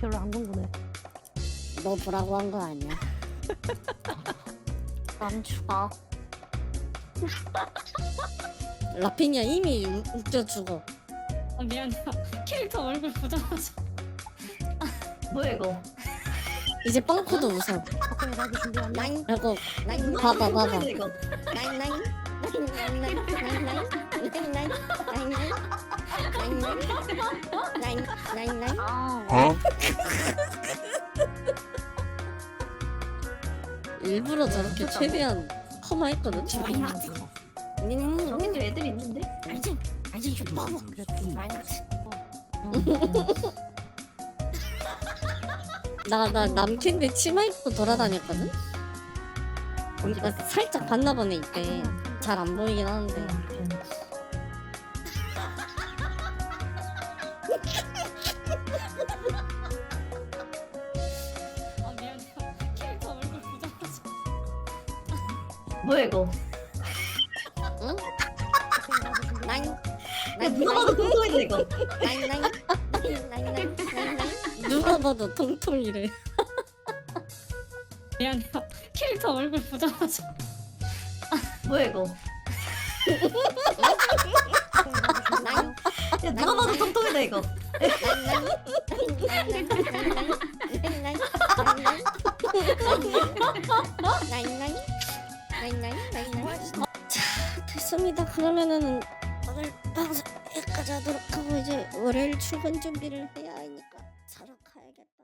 별로 안 궁금해. 너 보라고 한 거 아니야? 난 죽어. 라피냐 이미 우- 웃겨 죽어. 아 미안해. 캐릭터 얼굴 보자마자. 뭐야 이거? 이제 빵코도 웃어. 오케이, 나도 준비한다. 나인 하고 나인 봐봐 봐봐. 이거. 나인 나인 나인 나인 나인 나인 나인 나인 나인 어? 일부러 저렇게 최대한 커마했거든. 저기도 애들 있는데? 알지 알지 좀 봐봐. 나나 남캔데 치마 입고 돌아다녔거든. 나 살짝 봤나 보네 이때. 잘 안 보이긴 하는데. 아 미안해. 캐릭터 얼굴 보자마자. 뭐야 이거? 응? 나인 야 누가 봐도 궁금해 이거. 나인 나인 나인 나인 나인 나인 나인 누가 봐도 통통이래. 미안해. 캐릭터 얼굴 보자마자. 뭐야 이거? 이거. 자 됐습니다 그러면은 오늘 방송 여기까지 하도록 하고 이제 월요일 출근 준비를 해야